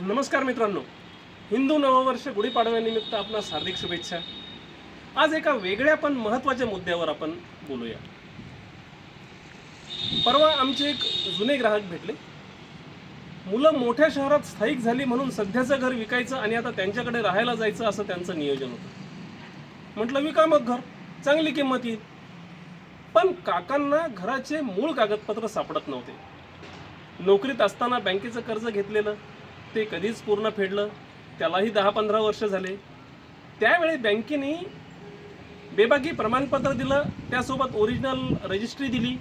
नमस्कार मित्रांनो. हिंदू नववर्ष गुढीपाडव्यानिमित्त आपणास हार्दिक शुभेच्छा. आज एका वेगळ्या पण महत्त्वाच्या मुद्द्यावर आपण बोलूया. परवा आमचे एक जुने ग्राहक भेटले. मुलं मोठ्या शहरात स्थायिक झाली म्हणून सध्याचं घर विकायचं आणि आता त्यांच्याकडे राहायला जायचं असं त्यांचं नियोजन होतं. म्हटलं विका मग घर. चांगली किंमत येईल. पण काकांना घराचे मूळ कागदपत्र सापडत नव्हते. नोकरीत असताना बँकेचं कर्ज घेतलेलं ते कधीच पूर्ण फेडलं. त्यालाही दहा पंधरा वर्ष झाले. त्यावेळी बँकेने बेबाकी प्रमाणपत्र दिलं. त्यासोबत ओरिजिनल रजिस्ट्री दिली.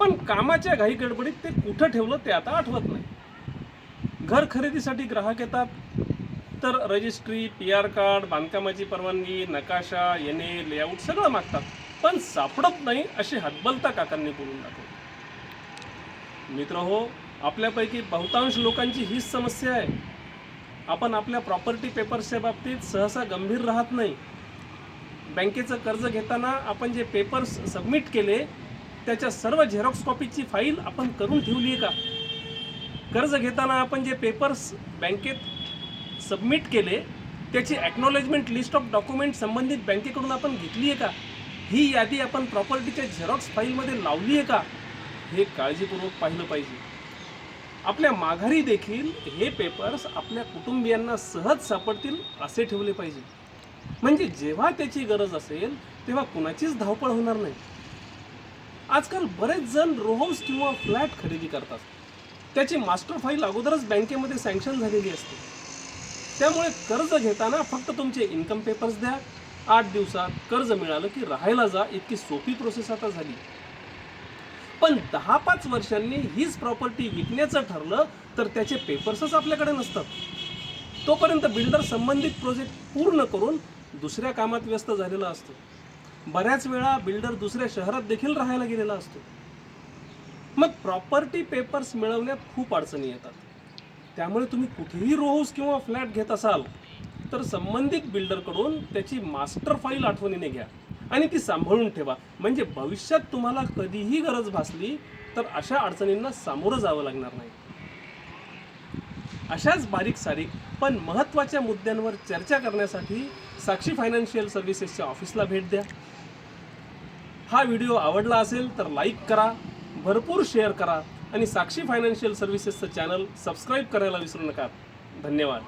पण कामाच्या घाई गडबडीत ते कुठं ठेवलं ते आता आठवत नाही. घर खरेदीसाठी ग्राहक येतात. तर रजिस्ट्री पी आर कार्ड बांधकामाची परवानगी नकाशा एन ए लेआउट सगळं मागतात. पण सापडत नाही अशी हतबलता काकांनी बोलून दाखवली. मित्र हो आपल्यापैकी बहुतांश लोकांची हीच समस्या आहे. आपण आपल्या प्रॉपर्टी पेपर्सच्या बाबतीत सहसा गंभीर राहत नाही. बँकेचं कर्ज घेताना आपण जे पेपर्स सबमिट केले त्याच्या सर्व झेरॉक्स कॉपीची फाईल आपण करून ठेवली आहे का? कर्ज घेताना आपण जे पेपर्स बँकेत सबमिट केले त्याची ॲक्नॉलेजमेंट लिस्ट ऑफ डॉक्युमेंट संबंधित बँकेकडून आपण घेतली आहे का? ही यादी आपण प्रॉपर्टीच्या झेरॉक्स फाईलमध्ये लावली आहे का? हे काळजीपूर्वक पाहिलं पाहिजे. आपल्या माघारी देखील हे पेपर्स आपल्या कुटुंबियांना सहज सापडतील असे ठेवले पाहिजे. म्हणजे जेव्हा त्याची गरज असेल तेव्हा कुणाचीच धावपळ होणार नाही. आजकाल बरेच जण रोहाऊस किंवा फ्लॅट खरेदी करतात. त्याची मास्टर फाईल अगोदरच बँकेमध्ये सँक्शन झालेली असते. त्यामुळे कर्ज घेताना फक्त तुमचे इन्कम पेपर्स द्या. आठ दिवसात कर्ज मिळालं की राहायला जा इतकी सोपी प्रोसेस आता झाली. पण दहा पाच वर्षांनी हीच प्रॉपर्टी विकण्याचं ठरलं तर त्याचे पेपर्सच आपल्याकडे नसतात. तोपर्यंत बिल्डर संबंधित प्रोजेक्ट पूर्ण करून दुसऱ्या कामात व्यस्त झालेला असतो. बऱ्याच वेळा बिल्डर दुसऱ्या शहरात देखील राहायला गेलेला असतो. मग प्रॉपर्टी पेपर्स मिळवण्यात खूप अडचणी येतात. त्यामुळे तुम्ही कुठेही रोहाऊस किंवा फ्लॅट घेत असाल तर संबंधित बिल्डरकडून त्याची मास्टर फाईल आठवणीने घ्या. आणि ती सांभाळून ठेवा. म्हणजे भविष्यात तुम्हाला कधीही गरज भासली तर अशा अडचणींना सामोरं जावं लागणार नाही. अशाच बारीक सारीक पण महत्त्वाच्या मुद्द्यांवर चर्चा करण्यासाठी साक्षी फायनान्शियल सर्व्हिसेसच्या ऑफिसला भेट द्या. हा व्हिडिओ आवडला असेल तर लाईक करा भरपूर शेअर करा आणि साक्षी फायनान्शियल सर्व्हिसेसचं चॅनल सबस्क्राईब करायला विसरू नका. धन्यवाद.